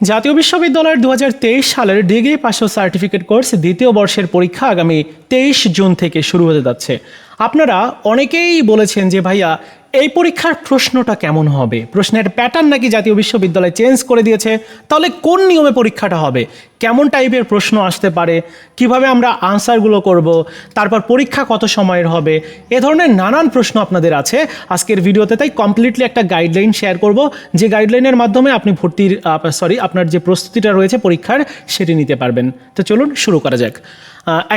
জাতীয় বিশ্ববিদ্যালয়ের দু হাজার তেইশ সালের ডিগ্রি পাশ সার্টিফিকেট কোর্স দ্বিতীয় বর্ষের পরীক্ষা আগামী তেইশ জুন থেকে শুরু হতে যাচ্ছে। আপনারা অনেকেই বলেছেন যে ভাইয়া এই পরীক্ষার প্রশ্নটা কেমন হবে? প্রশ্নের প্যাটার্ন নাকি জাতীয় বিশ্ববিদ্যালয় চেঞ্জ করে দিয়েছে? তাহলে কোন নিয়মে পরীক্ষাটা হবে? কেমন টাইপের প্রশ্ন আসতে পারে? কীভাবে আমরা আনসারগুলো করব? তারপর পরীক্ষা কত সময়ের হবে? এ ধরনের নানান প্রশ্ন আপনাদের আছে। আজকের ভিডিওতে তাই কমপ্লিটলি একটা গাইডলাইন শেয়ার করব, যে গাইডলাইনের মাধ্যমে আপনি ভর্তির সরি আপনার যে প্রস্তুতিটা রয়েছে পরীক্ষার, সেটি নিতে পারবেন। তো চলুন শুরু করা যাক।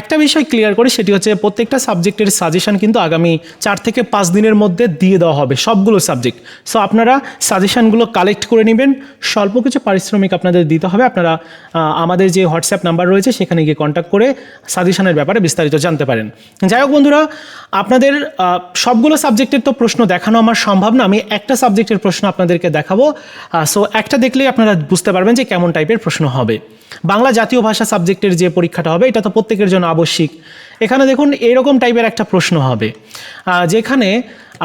একটা বিষয় ক্লিয়ার করি, সেটি হচ্ছে প্রত্যেকটা সাবজেক্টের সাজেশন কিন্তু আগামী চার থেকে পাঁচ দিনের মধ্যে দিয়ে দেওয়া হবে, সবগুলো সাবজেক্ট সো আপনারা সাজেশনগুলো কালেক্ট করে নেবেন, স্বল্প কিছু পারিশ্রমিক আপনাদের দিতে হবে, আপনারা আমাদের যে হোয়াটসঅ্যাপ নাম্বার রয়েছে, সেখানে গিয়ে কন্ট্যাক্ট করে সাজেশনের ব্যাপারে বিস্তারিত জানতে পারেন। যাই হোক বন্ধুরা, আপনাদের সবগুলো সাবজেক্টের তো প্রশ্ন দেখানো আমার সম্ভব না, আমি একটা সাবজেক্টের প্রশ্ন আপনাদেরকে দেখাবো। সো একটা দেখলেই আপনারা বুঝতে পারবেন যে কেমন টাইপের প্রশ্ন হবে। বাংলা জাতীয় ভাষা সাবজেক্টের যে পরীক্ষাটা হবে, এটা তো প্রত্যেকের জন্য আবশ্যিক। এখানে দেখুন এরকম টাইপের একটা প্রশ্ন হবে। যেখানে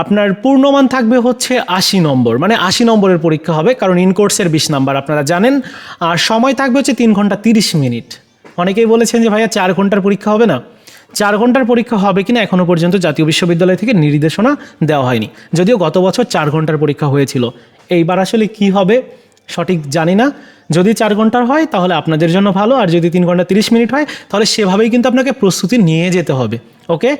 আপনার পূর্ণমান থাকবে হচ্ছে আশি নম্বর মানে আশি নম্বরের পরীক্ষা হবে, কারণ ইনকোর্সের বিশ নাম্বার আপনারা জানেন। আর সময় থাকবে হচ্ছে তিন ঘণ্টা তিরিশ মিনিট। অনেকেই বলেছেন যে ভাইয়া চার ঘণ্টার পরীক্ষা হবে না। চার ঘণ্টার পরীক্ষা হবে কিনা এখনও পর্যন্ত জাতীয় বিশ্ববিদ্যালয় থেকে নির্দেশনা দেওয়া হয়নি। যদিও গত বছর চার ঘণ্টার পরীক্ষা হয়েছিল। এইবার আসলে কি হবে? সঠিক জানি না। যদি চার ঘণ্টার হয়, তাহলে আপনাদের জন্য ভালো। আর যদি তিন ঘণ্টা তিরিশ মিনিট হয়, তাহলে সেভাবেই কিন্তু আপনাকে প্রস্তুতি নিয়ে যেতে হবে। ওকে?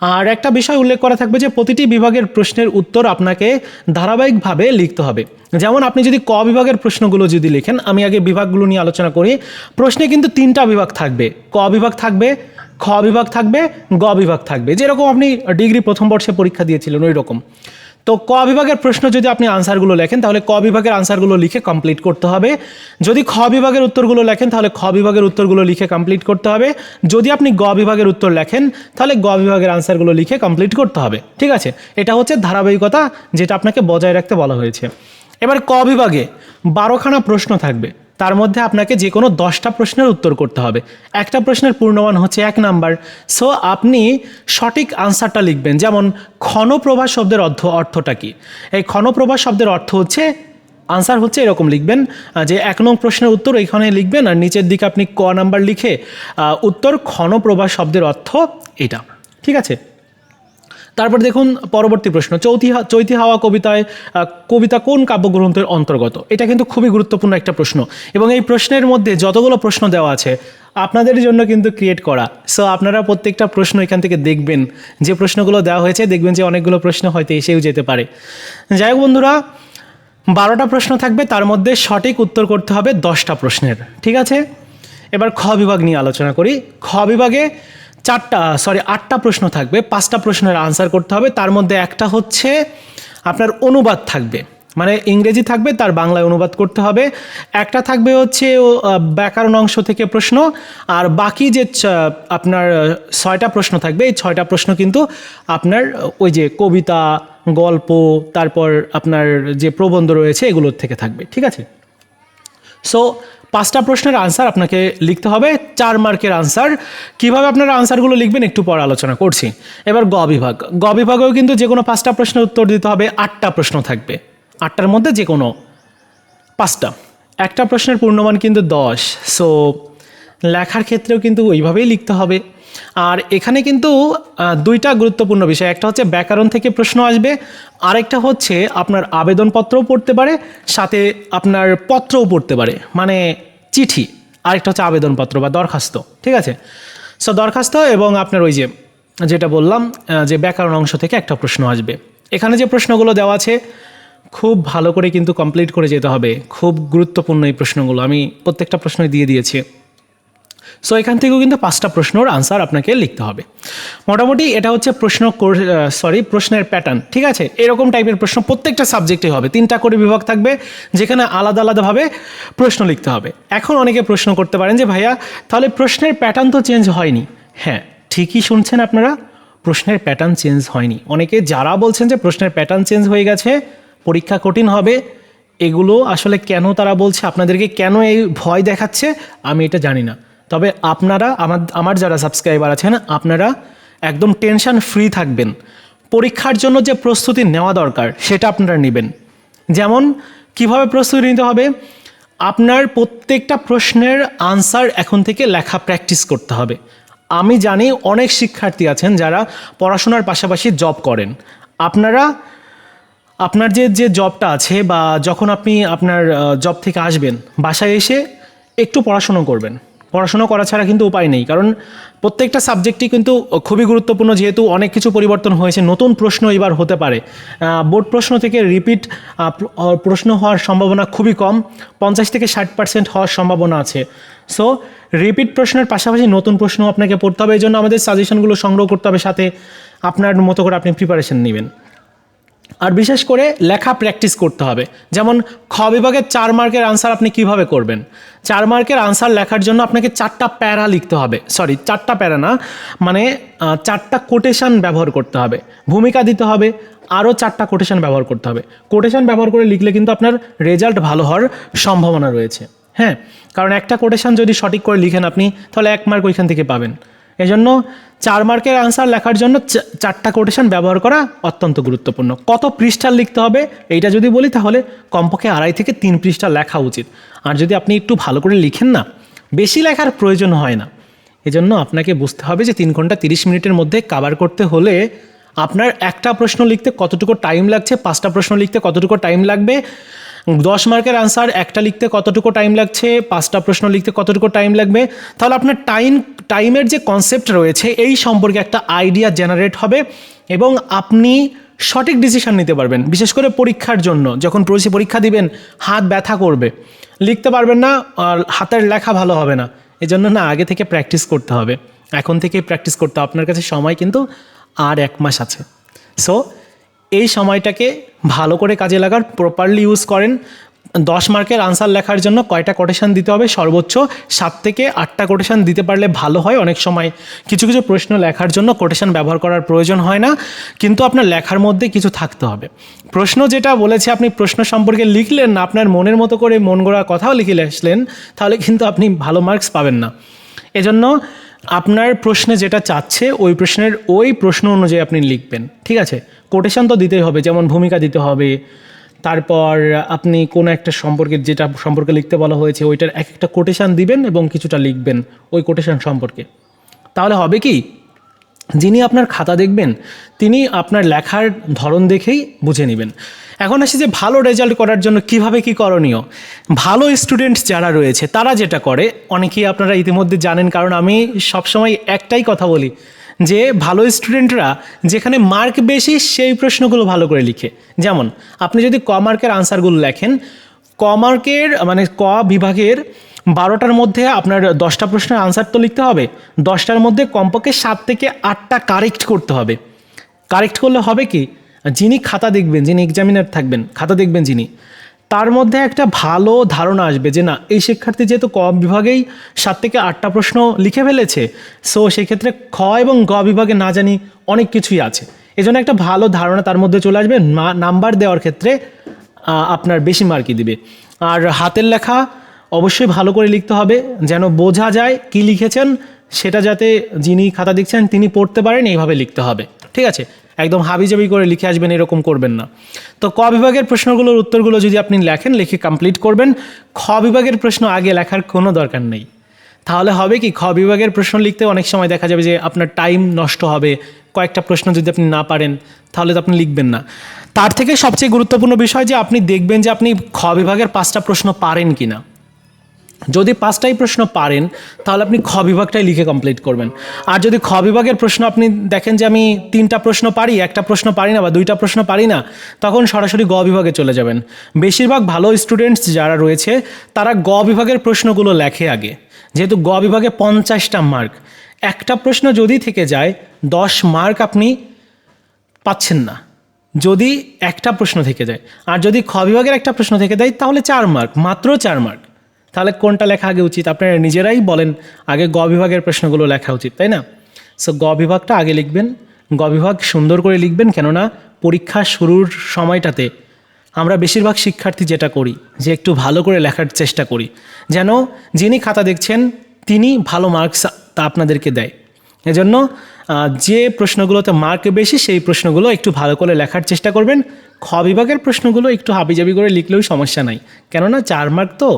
আর একটা বিষয় উল্লেখ করা থাকবে যে, প্রতিটি বিভাগের প্রশ্নের উত্তর আপনাকে ধারাবাহিকভাবে লিখতে হবে। যেমন আপনি যদি ক বিভাগের প্রশ্নগুলো যদি লেখেন, আমি আগে বিভাগগুলো নিয়ে আলোচনা করি। প্রশ্নে কিন্তু তিনটা বিভাগ থাকবে। ক বিভাগ থাকবে, খ বিভাগ থাকবে, গ বিভাগ থাকবে। যেরকম আপনি ডিগ্রি প্রথম বর্ষে পরীক্ষা দিয়েছিলেন ওই রকম তো ক বিভাগের প্রশ্ন যদি আপনি আনসারগুলো লেখেন, তাহলে ক বিভাগের আনসারগুলো লিখে কমপ্লিট করতে হবে। যদি খ বিভাগের উত্তরগুলো লেখেন, তাহলে খ বিভাগের উত্তরগুলো লিখে কমপ্লিট করতে হবে। যদি আপনি গ বিভাগের উত্তর লেখেন, তাহলে গ বিভাগের আনসারগুলো লিখে কমপ্লিট করতে হবে। ঠিক আছে? এটা হচ্ছে ধারাবাহিকতা, যেটা আপনাকে বজায় রাখতে বলা হয়েছে। এবার ক বিভাগে বারোখানা প্রশ্ন থাকবে। তার মধ্যে আপনাকে যে কোনো দশটা প্রশ্নের উত্তর করতে হবে। একটা প্রশ্নের পূর্ণমান হচ্ছে এক নাম্বার। সো আপনি সঠিক আনসারটা লিখবেন। যেমন ক্ষণপ্রভা শব্দের অর্থ অর্থটা কি? এই ক্ষণপ্রভা শব্দের অর্থ হচ্ছে আনসার হচ্ছে এরকম লিখবেন যে এক নং প্রশ্নের উত্তর এইখানে লিখবেন আর নিচের দিকে আপনি ক নাম্বার লিখে উত্তর ক্ষণপ্রভা শব্দের অর্থ এটা। ঠিক আছে? তারপর দেখুন পরবর্তী প্রশ্ন। চৌথি চৈতি হাওয়া কবিতায় কবিতা কোন কাব্যগ্রন্থের অন্তর্গত? এটা কিন্তু খুবই গুরুত্বপূর্ণ একটা প্রশ্ন। এবং এই প্রশ্নের মধ্যে যতগুলো প্রশ্ন দেওয়া আছে, আপনাদের জন্য কিন্তু ক্রিয়েট করা। সো আপনারা প্রত্যেকটা প্রশ্ন এখান থেকে দেখবেন। যে প্রশ্নগুলো দেওয়া হয়েছে, দেখবেন যে অনেকগুলো প্রশ্ন হয়তো এসেও যেতে পারে। যাই হোক বন্ধুরা, বারোটা প্রশ্ন থাকবে, তার মধ্যে সঠিক উত্তর করতে হবে দশটা প্রশ্নের। ঠিক আছে? এবার খ বিভাগ নিয়ে আলোচনা করি। খ বিভাগে চারটা সরি আটটা প্রশ্ন থাকবে, পাঁচটা প্রশ্নের আনসার করতে হবে, তার মধ্যে একটা হচ্ছে আপনার অনুবাদ থাকবে মানে ইংরেজি থাকবে, তার বাংলায় অনুবাদ করতে হবে, একটা থাকবে হচ্ছে ব্যাকরণ অংশ থেকে প্রশ্ন, আর বাকি যে আপনার, ছয়টা প্রশ্ন থাকবে, এই ছয়টা প্রশ্ন কিন্তু আপনার, ওই যে কবিতা, গল্প, তারপর আপনার যে প্রবন্ধ রয়েছে, এগুলোর থেকে থাকবে, ঠিক আছে? সো পাঁচটা প্রশ্নের আনসার আপনাকে লিখতে হবে, চার মার্কের আনসার কীভাবে আপনারা আনসারগুলো লিখবেন একটু পর আলোচনা করছি। এবার গ বিভাগ। গ বিভাগেও কিন্তু যে কোনো পাঁচটা প্রশ্নের উত্তর দিতে হবে, আটটা প্রশ্ন থাকবে। আটটার মধ্যে যে কোনো পাঁচটা। একটা প্রশ্নের পূর্ণমান কিন্তু দশ। সো লেখার ক্ষেত্রেও কিন্তু ওইভাবেই লিখতে হবে। আর এখানে কিন্তু দুইটা গুরুত্বপূর্ণ বিষয়। একটা হচ্ছে ব্যাকরণ থেকে প্রশ্ন আসবে, আরেকটা হচ্ছে আপনার আবেদনপত্রও পড়তে পারে, সাথে আপনার পত্রও পড়তে পারে মানে চিঠি। আরেকটা হচ্ছে আবেদনপত্র বা দরখাস্ত, ঠিক আছে? সো দরখাস্ত এবং আপনার ওই যে, যেটা বললাম যে ব্যাকরণ অংশ থেকে একটা প্রশ্ন আসবে। এখানে যে প্রশ্নগুলো দেওয়া আছে, খুব ভালো করে কিন্তু কমপ্লিট করে যেতে হবে। খুব গুরুত্বপূর্ণ এই প্রশ্নগুলো। আমি প্রত্যেকটা প্রশ্নই দিয়ে দিয়েছি। সো এখান থেকেও কিন্তু পাঁচটা প্রশ্নর আনসার আপনাকে লিখতে হবে। মোটামুটি এটা হচ্ছে প্রশ্ন সরি প্রশ্নের প্যাটার্ন ঠিক আছে? এরকম টাইপের প্রশ্ন প্রত্যেকটা সাবজেক্টে হবে। তিনটা করে বিভাগ থাকবে, যেখানে আলাদা আলাদাভাবে প্রশ্ন লিখতে হবে। এখন অনেকে প্রশ্ন করতে পারেন যে, ভাইয়া, তাহলে প্রশ্নের প্যাটার্ন তো চেঞ্জ হয়নি? হ্যাঁ ঠিকই শুনছেন আপনারা, প্রশ্নের প্যাটার্ন চেঞ্জ হয়নি। অনেকে যারা বলছেন যে, প্রশ্নের প্যাটার্ন চেঞ্জ হয়ে গেছে, পরীক্ষা কঠিন হবে এগুলো আসলে কেন তারা বলছে, আপনাদেরকে কেন এই ভয় দেখাচ্ছে, আমি এটা জানি না। তবে আপনারা, আমার আমার যারা সাবস্ক্রাইবার আছেন, আপনারা একদম টেনশন ফ্রি থাকবেন। পরীক্ষার জন্য যে প্রস্তুতি নেওয়া দরকার, সেটা আপনারা নেবেন। যেমন, কীভাবে প্রস্তুতি নিতে হবে? আপনার প্রত্যেকটা প্রশ্নের আনসার এখন থেকে লেখা প্র্যাকটিস করতে হবে। আমি জানি অনেক শিক্ষার্থী আছেন যারা পড়াশোনার পাশাপাশি জব করেন। আপনারা, আপনার যে যে জবটা আছে বা যখন আপনি আপনার জব থেকে আসবেন, বাসায় এসে একটু পড়াশুনো করবেন। পড়াশোনা করা ছাড়া কিন্তু উপায় নেই। কারণ প্রত্যেকটা সাবজেক্টই কিন্তু খুবই গুরুত্বপূর্ণ, যেহেতু অনেক কিছু পরিবর্তন হয়েছে। নতুন প্রশ্ন এবার হতে পারে। বোর্ড প্রশ্ন থেকে রিপিট প্রশ্ন হওয়ার সম্ভাবনা খুবই কম। পঞ্চাশ থেকে ষাট পার্সেন্ট হওয়ার সম্ভাবনা আছে। সো রিপিট প্রশ্নের পাশাপাশি নতুন প্রশ্ন আপনাকে পড়তে হবে। এই জন্য আমাদের সাজেশনগুলো সংগ্রহ করতে হবে। সাথে আপনার মতো করে আপনি প্রিপারেশন নেবেন। আর বিশেষ করে লেখা প্র্যাকটিস করতে হবে। যেমন খ বিভাগের চার মার্কের আনসার আপনি কীভাবে করবেন? চার মার্কের আনসার লেখার জন্য আপনাকে চারটা প্যারা লিখতে হবে। সরি চারটা প্যারা না মানে চারটা কোটেশন ব্যবহার করতে হবে। ভূমিকা দিতে হবে, আরও চারটা কোটেশন ব্যবহার করতে হবে। কোটেশন ব্যবহার করে লিখলে কিন্তু আপনার রেজাল্ট ভালো হওয়ার সম্ভাবনা রয়েছে। হ্যাঁ কারণ একটা কোটেশন যদি সঠিক করে লিখেন আপনি, তাহলে এক মার্ক ওইখান থেকে পাবেন। এজন্য চার মার্কের আনসার লেখার জন্য চারটা কোটেশন ব্যবহার করা অত্যন্ত গুরুত্বপূর্ণ। কত পৃষ্ঠা লিখতে হবে এইটা যদি বলি তাহলে কমপক্ষে আড়াই থেকে তিন পৃষ্ঠা লেখা উচিত। আর যদি আপনি একটু ভালো করে লিখেন না, বেশি লেখার প্রয়োজন হয় না। এজন্য আপনাকে বুঝতে হবে যে তিন ঘণ্টা তিরিশ মিনিটের মধ্যে কাভার করতে হলে আপনার একটা প্রশ্ন লিখতে কতটুকু টাইম লাগছে, পাঁচটা প্রশ্ন লিখতে কতটুকু টাইম লাগবে, দশ মার্কের আনসার একটা লিখতে কতটুকু টাইম লাগছে, পাঁচটা প্রশ্ন লিখতে কতটুকু টাইম লাগবে, তাহলে আপনার টাইম টাইমের যে কনসেপ্ট রয়েছে, এই সম্পর্কে একটা আইডিয়া জেনারেট হবে এবং আপনি সঠিক ডিসিশন নিতে পারবেন। বিশেষ করে পরীক্ষার জন্য, যখন পড়েছি পরীক্ষা দিবেন, হাত ব্যথা করবে। লিখতে পারবেন না, আর হাতের লেখা ভালো হবে না। এজন্য না, আগে থেকে প্র্যাকটিস করতে হবে। এখন থেকে প্র্যাকটিস করতে। আপনার কাছে সময় কিন্তু আর এক মাস আছে। সো এই সময়টাকে ভালো করে কাজে লাগার প্রপারলি ইউজ করেন। দশ মার্কের আনসার লেখার জন্য কয়টা কোটেশন দিতে হবে? সর্বোচ্চ সাত থেকে আটটা কোটেশন দিতে পারলে ভালো হয় অনেক সময়। কিছু কিছু প্রশ্ন লেখার জন্য কোটেশন ব্যবহার করার প্রয়োজন হয় না, কিন্তু আপনার লেখার মধ্যে কিছু থাকতে হবে। প্রশ্ন যেটা বলেছে, আপনি প্রশ্ন সম্পর্কে লিখলেন না, আপনার মনের মতো করে মন গড়া কথাও লিখে আসলেন তাহলে কিন্তু আপনি ভালো মার্কস পাবেন না। এজন্য আপনার প্রশ্নে যেটা চাচ্ছে, ওই প্রশ্নের ওই প্রশ্ন অনুযায়ী আপনি লিখবেন, ঠিক আছে? কোটেশন তো দিতেই হবে, যেমন ভূমিকা দিতে হবে, তারপর আপনি কোনো একটা সম্পর্কে যেটা সম্পর্কে লিখতে বলা হয়েছে, ওইটার এক একটা কোটেশান দিবেন এবং কিছুটা লিখবেন, ওই কোটেশান সম্পর্কে। তাহলে হবে কি? যিনি আপনার খাতা দেখবেন, তিনি আপনার লেখার ধরন দেখেই বুঝে নেবেন। এখন আসি যে ভালো রেজাল্ট করার জন্য কীভাবে কি করণীয়। ভালো স্টুডেন্ট যারা রয়েছে, তারা যেটা করে, অনেকেই আপনারা ইতিমধ্যে জানেন, কারণ আমি সবসময় একটাই কথা বলি, যে ভালো স্টুডেন্টরা যেখানে মার্ক বেশি, সেই প্রশ্নগুলো ভালো করে লিখে। যেমন, আপনি যদি ক মার্কের আনসারগুলো লেখেন, ক মার্কের মানে ক বিভাগের বারোটার মধ্যে আপনার দশটা প্রশ্নের আনসার তো লিখতে হবে। দশটার মধ্যে কমপক্ষে সাত থেকে আটটা কারেক্ট করতে হবে। কারেক্ট করলে হবে কি? যিনি খাতা দেখবেন, যিনি এক্সামিনার থাকবেন, খাতা দেখবেন যিনি, তার মধ্যে একটা ভালো ধারণা আসবে যে না, এই শিক্ষার্থী যেহেতু ক বিভাগেই সাত থেকে আটটা প্রশ্ন লিখে ফেলেছে সো সেক্ষেত্রে খ এবং গ বিভাগে না জানি অনেক কিছুই আছে। এজন্য একটা ভালো ধারণা তার মধ্যে চলে আসবে নাম্বার দেওয়ার ক্ষেত্রে আপনার বেশি মার্কি দিবে। আর হাতের লেখা অবশ্যই ভালো করে লিখতে হবে, যেন বোঝা যায় কি লিখেছেন, সেটা যাতে যিনি খাতা দিচ্ছেন তিনি পড়তে পারেন, এইভাবে লিখতে হবে। ঠিক আছে? একদম হাবিজাবি করে লিখে আসবেন, এরকম করবেন না। তো ক বিভাগের প্রশ্নগুলোর উত্তরগুলো যদি আপনি লেখেন, লিখে কমপ্লিট করবেন, খ বিভাগের প্রশ্ন আগে লেখার কোনো দরকার নেই। তাহলে হবে কি, খ বিভাগের প্রশ্ন লিখতে অনেক সময় দেখা যাবে যে আপনার টাইম নষ্ট হবে, কয়েকটা প্রশ্ন যদি আপনি না পারেন, তাহলে তো আপনি লিখবেন না। তার থেকে সবচেয়ে গুরুত্বপূর্ণ বিষয় যে আপনি দেখবেন যে আপনি খ বিভাগের পাঁচটা প্রশ্ন পারেন কি না যদি পাঁচটাই প্রশ্ন পারেন, তাহলে আপনি খ বিভাগটাই লিখে কমপ্লিট করবেন। আর যদি খ বিভাগের প্রশ্ন আপনি দেখেন যে আমি তিনটা প্রশ্ন পারি, একটা প্রশ্ন পারি না বা দুইটা প্রশ্ন পারি না, তখন সরাসরি গ বিভাগে চলে যাবেন। বেশিরভাগ ভালো স্টুডেন্টস যারা রয়েছে, তারা গ বিভাগের প্রশ্নগুলো লেখে আগে। যেহেতু গ বিভাগে পঞ্চাশটা মার্ক একটা প্রশ্ন যদি থেকে যায়, দশ মার্ক আপনি পাচ্ছেন না। যদি একটা প্রশ্ন থেকে যায়, আর যদি খ বিভাগের একটা প্রশ্ন থেকে যায় তাহলে চার মার্ক মাত্র চার মার্ক তাহলে কোনটা লেখা আগে উচিত? আপনারা নিজেরাই বলেন, আগে গ বিভাগের প্রশ্নগুলো লেখা উচিত, তাই না? সো গ বিভাগটা আগে লিখবেন, গ বিভাগ সুন্দর করে লিখবেন, কেননা পরীক্ষা শুরুর সময়টাতে আমরা বেশিরভাগ শিক্ষার্থী যেটা করি, যে একটু ভালো করে লেখার চেষ্টা করি। যেন যিনি খাতা দেখছেন, তিনি ভালো মার্কস তা আপনাদেরকে দেয়। এজন্য যে প্রশ্নগুলোতে মার্ক বেশি, সেই প্রশ্নগুলো একটু ভালো করে লেখার চেষ্টা করবেন। খ বিভাগের প্রশ্নগুলো একটু হাবিজাবি করে লিখলেও সমস্যা নাই। কেননা চার মার্ক তো,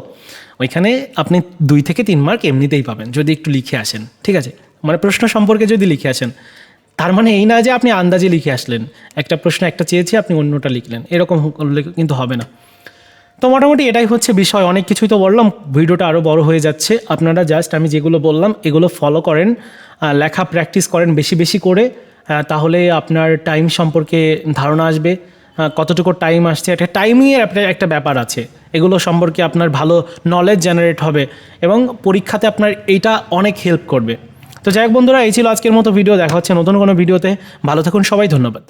ওইখানে আপনি দুই থেকে তিন মার্ক এমনিতেই পাবেন, যদি একটু লিখে আসেন, ঠিক আছে? মানে প্রশ্ন সম্পর্কে যদি লিখে আসেন, তার মানে এই না যে আপনি আন্দাজে লিখে আসলেন, একটা প্রশ্ন একটা চেয়েছি, আপনি অন্যটা লিখলেন, এরকম করলে কিন্তু হবে না। তো মোটামুটি এটাই হচ্ছে বিষয়, অনেক কিছুই তো বললাম, ভিডিওটা আরও বড় হয়ে যাচ্ছে। আপনারা জাস্ট আমি যেগুলো বললাম, এগুলো ফলো করেন। লেখা প্র্যাকটিস করেন বেশি বেশি করে তাহলে আপনার টাইম সম্পর্কে ধারণা আসবে কতটুকু টাইম আসছে, একটা টাইমিংয়ের আপনার একটা ব্যাপার আছে। এগুলো সম্পর্কে আপনার ভালো নলেজ জেনারেট হবে এবং পরীক্ষাতে আপনার এইটা অনেক হেল্প করবে। তো যাই হোক বন্ধুরা, এই ছিল আজকের মতো ভিডিও দেখা হচ্ছে নতুন কোনো ভিডিওতে ভালো থাকুন, সবাই ধন্যবাদ।